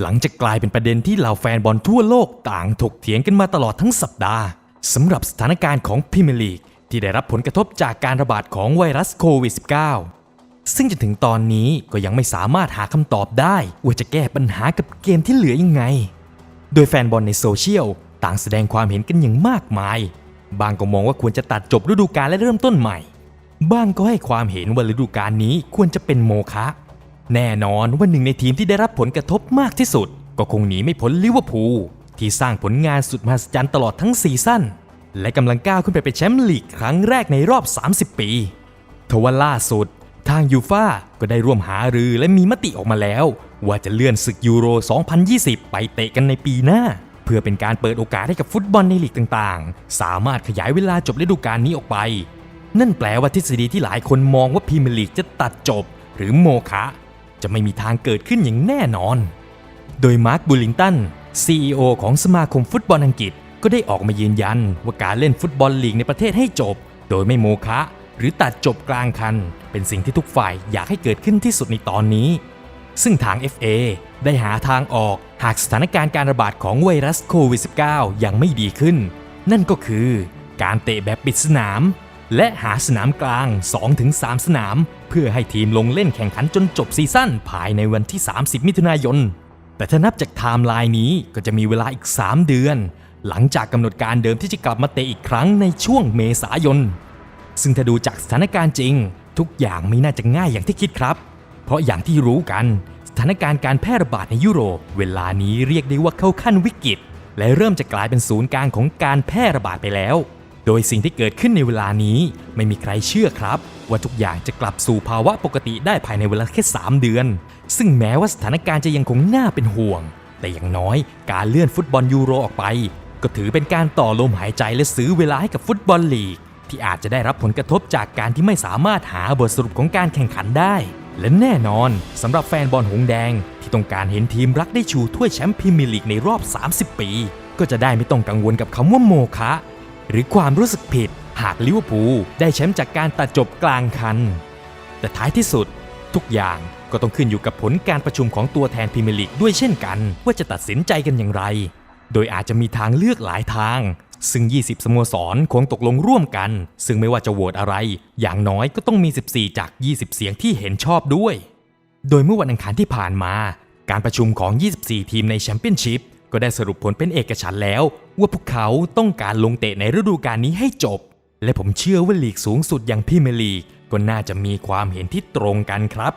หลังจากกลายเป็นประเด็นที่เหล่าแฟนบอลทั่วโลกต่างถกเถียงกันมาตลอดทั้งสัปดาห์สำหรับสถานการณ์ของพรีเมียร์ลีกที่ได้รับผลกระทบจากการระบาดของไวรัสโควิด -19 ซึ่งจนถึงตอนนี้ก็ยังไม่สามารถหาคำตอบได้ ว่าจะแก้ปัญหากับเกมที่เหลือยังไง โดยแฟนบอลในโซเชียลต่างแสดงความเห็นกันอย่างมากมาย บางก็มองว่าควรจะตัดจบฤดูกาลและเริ่มต้นใหม่ บางก็ให้ความเห็นว่าฤดูกาลนี้ควรจะเป็นโมฆะ แน่นอนว่าหนึ่งในทีมที่ได้รับผลกระทบมากที่สุด ก็คงหนีไม่พ้นลิเวอร์พูลที่สร้างผลงานสุดมหัศจรรย์ตลอดทั้งซีซั่นและกำลังก้าวขึ้นไปเป็นแชมป์ลีกครั้งแรกในรอบ 30 ปีทว่าล่าสุด ทางยูฟ่าก็ได้ร่วมหารือและมีมติออกมาแล้ว ว่าจะเลื่อนศึกยูโร 2020 ไปเตะกันในปีหน้า เพื่อเป็นการเปิดโอกาสให้กับฟุตบอลในลีกต่างๆ สามารถขยายเวลาจบฤดูกาลนี้ออกไป นั่นแปลว่าทฤษฎีที่หลายคนมองว่าพรีเมียร์ลีกจะตัดจบ หรือโมฆะ จะไม่มีทางเกิดขึ้นอย่างแน่นอน โดยมาร์คบูลิงตัน CEO ของสมาคมฟุตบอลอังกฤษ ก็ได้ออกมายืนยัน ว่าการเล่นฟุตบอลลีกในประเทศให้จบ โดยไม่โมฆะหรือตัดจบกลางคัน เป็นสิ่งที่ทุกฝ่ายอยากให้เกิดขึ้นที่สุดในตอนนี้ ซึ่งทาง FA ได้หาทางออกหากสถานการณ์การระบาดของไวรัสโควิด -19 ยังไม่ดีขึ้น นั่นก็คือการเตะแบบปิดสนาม และหาสนามกลาง 2-3 สนาม เพื่อให้ทีมลงเล่นแข่งขันจนจบซีซั่นภายในวันที่ 30 มิถุนายน แต่ถ้านับจากไทม์ไลน์นี้ก็จะมีเวลาอีก 3 เดือน หลังจากกำหนดการเดิมที่จะกลับมาเตะอีกครั้งในช่วงเมษายน ซึ่งถ้าดูจากสถานการณ์จริง ทุกอย่างไม่น่าจะง่ายอย่างที่คิดครับ เพราะอย่างที่รู้กันสถานการณ์การแพร่ระบาดในยุโรป เวลานี้เรียกได้ว่าเข้าขั้นวิกฤต และเริ่มจะกลายเป็นศูนย์กลางของการแพร่ระบาดไปแล้ว โดยสิ่งที่เกิดขึ้นในเวลานี้ไม่มีใครเชื่อครับ ว่าทุกอย่างจะกลับสู่ภาวะปกติได้ภายในเวลาแค่ 3 เดือน ซึ่งแม้ว่าสถานการณ์จะยังคงน่าเป็นห่วง แต่อย่างน้อยการเลื่อนฟุตบอลยูโรออกไป ก็ถือเป็นการต่อลมหายใจและซื้อเวลาให้กับฟุตบอลลีก ที่อาจจะได้รับผลกระทบจากการที่ไม่สามารถหาบทสรุปของการแข่งขันได้ และแน่นอนสำหรับแฟนบอลหงแดง ที่ต้องการเห็นทีมรักได้ชูถ้วยแชมป์พรีเมียร์ลีกในรอบ 30 ปี ก็จะได้ไม่ต้องกังวลกับคำว่าโมฆะ หรือความรู้สึกผิดหากลิเวอร์พูลได้แชมป์จากการตัดจบกลางคัน แต่ท้ายที่สุด ทุกอย่างก็ต้องขึ้นอยู่กับผลการประชุมของตัวแทนพรีเมียร์ลีกด้วยเช่นกัน ว่าจะตัดสินใจกันอย่างไร โดยอาจจะมีทางเลือกหลายทาง ซึ่ง 20 สโมสรคงตกลงร่วมกัน ซึ่งไม่ว่าจะโหวตอะไร อย่างน้อยก็ต้องมี 14 จาก 20 เสียงที่เห็นชอบด้วย โดยเมื่อวันอังคารที่ผ่านมา การประชุมของ 24 ทีมในแชมเปี้ยนชิพก็ได้สรุปผลเป็นเอกฉันท์แล้ว ว่าพวกเขาต้องการลงเตะในฤดูกาลนี้ให้จบ และผมเชื่อว่าลีกสูงสุดอย่างพรีเมียร์ลีกก็น่าจะมีความเห็นที่ตรงกันครับ